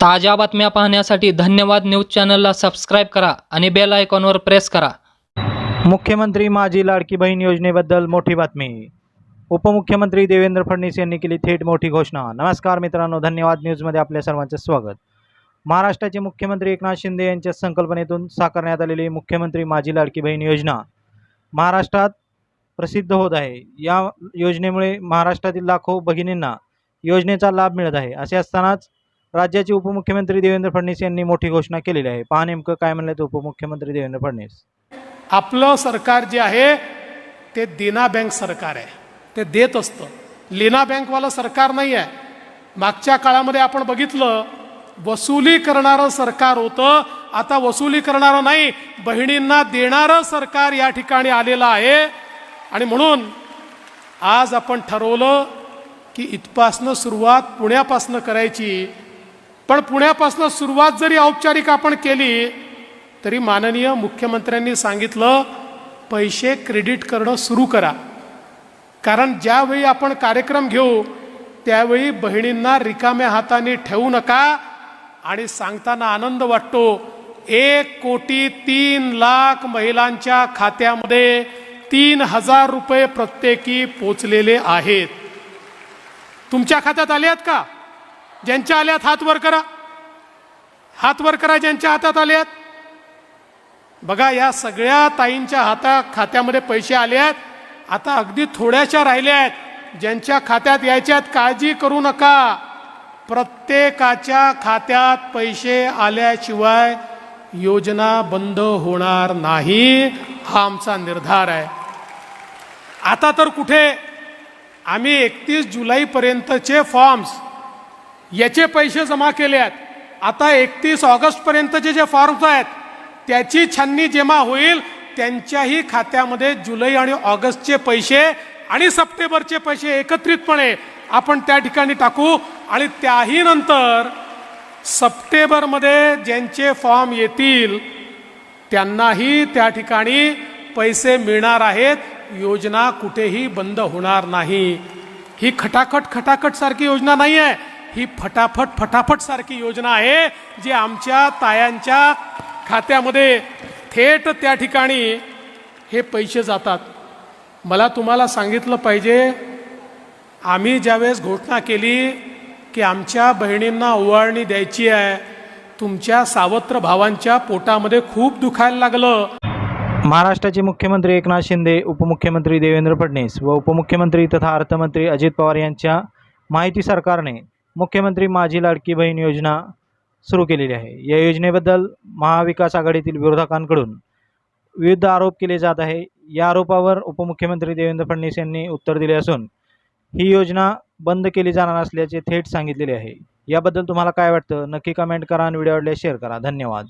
ताज्या बातम्या पाहण्यासाठी धन्यवाद न्यूज चॅनलला सबस्क्राईब करा आणि बेल आयकॉनवर प्रेस करा. मुख्यमंत्री माझी लाडकी बहीण योजनेबद्दल मोठी बातमी. उपमुख्यमंत्री देवेंद्र फडणवीस यांनी केली थेट मोठी घोषणा. नमस्कार मित्रांनो धन्यवाद न्यूजमध्ये आपल्या सर्वांचे स्वागत. महाराष्ट्राचे मुख्यमंत्री एकनाथ शिंदे यांच्या संकल्पनेतून साकारण्यात आलेली मुख्यमंत्री माझी लाडकी बहीण योजना महाराष्ट्रात प्रसिद्ध होत आहे. या योजनेमुळे महाराष्ट्रातील लाखो भगिनींना योजनेचा लाभ मिळत आहे. असे असतानाच राज्याचे उपमुख्यमंत्री देवेंद्र फडणवीस यांनी मोठी घोषणा केलेली आहे. पहा नेमकं काय म्हणलं उपमुख्यमंत्री देवेंद्र फडणवीस. आपलं सरकार जे आहे ते देना बँक सरकार आहे. ते देत असतं. लेना बँकवालं सरकार नाही आहे. मागच्या काळामध्ये आपण बघितलं वसुली करणारं सरकार होतं. आता वसुली करणारं नाही बहिणींना देणारं सरकार या ठिकाणी आलेलं आहे. आणि म्हणून आज आपण ठरवलं की इथपासनं सुरुवात पुण्यापासनं करायची. पण पुण्यापासून सुरुवात जरी औपचारिक आपण केली तरी माननीय मुख्यमंत्र्यांनी सांगितलं पैसे क्रेडिट करणं सुरू करा. कारण ज्यावेळी आपण कार्यक्रम घेऊ त्यावेळी बहिणींना रिकाम्या हाताने ठेवू नका आणि सांगताना आनंद वाटतो एक कोटी तीन लाख महिलांच्या खात्यामध्ये तीन हजार रुपये प्रत्येकी पोचलेले आहेत. तुमच्या खात्यात आले आहेत का? ज्यांच्या आल्यात हात वर करा. हात वर करा ज्यांच्या हातात आले आहेत बघा या सगळ्या ताईंच्या हाता खात्यामध्ये पैसे आले आहेत आता अगदी थोड्याशा राहिल्या आहेत. ज्यांच्या खात्यात यायच्यात काळजी करू नका. प्रत्येकाच्या खात्यात पैसे आल्याशिवाय योजना बंद होणार नाही हा आमचा निर्धार आहे. आता तर कुठे? आम्ही एकतीस जुलैपर्यंतचे फॉर्म्स याचे पैसे जमा केले आहेत. आता एकतीस ऑगस्टपर्यंतचे जे फॉर्म्स आहेत त्याची छाननी जेव्हा होईल त्यांच्याही खात्यामध्ये जुलै आणि ऑगस्टचे पैसे आणि सप्टेंबरचे पैसे एकत्रितपणे आपण त्या ठिकाणी टाकू आणि त्याही नंतर सप्टेंबरमध्ये ज्यांचे फॉर्म येतील त्यांनाही त्या ठिकाणी पैसे मिळणार आहेत. योजना कुठेही बंद होणार नाही. ही खटाखट खटाखट सारखी योजना नाही आहे ही फटाफट फटाफट सारखी योजना आहे जी आमच्या तायांच्या खात्यामध्ये थेट त्या ठिकाणी हे पैसे जातात. मला तुम्हाला सांगितलं पाहिजे आम्ही ज्यावेळेस घोषणा केली की आमच्या बहिणींना ओवाळणी द्यायची आहे तुमच्या सावत्र भावांच्या पोटामध्ये खूप दुखायला लागलं. महाराष्ट्राचे मुख्यमंत्री एकनाथ शिंदे उपमुख्यमंत्री देवेंद्र फडणवीस व उपमुख्यमंत्री तथा अर्थमंत्री अजित पवार यांच्या माहिती सरकारने मुख्यमंत्री माझी लाडकी बहीण योजना सुरू केलेली आहे. या योजनेबद्दल महाविकास आघाडीतील विरोधकांकडून विविध आरोप केले जात आहे. या आरोपावर उपमुख्यमंत्री देवेंद्र फडणवीस यांनी उत्तर दिले असून ही योजना बंद केली जाणार असल्याचे थेट सांगितलेले आहे. याबद्दल तुम्हाला काय वाटतं? नक्की कमेंट करा आणि व्हिडिओ आवडल्यास शेअर करा. धन्यवाद.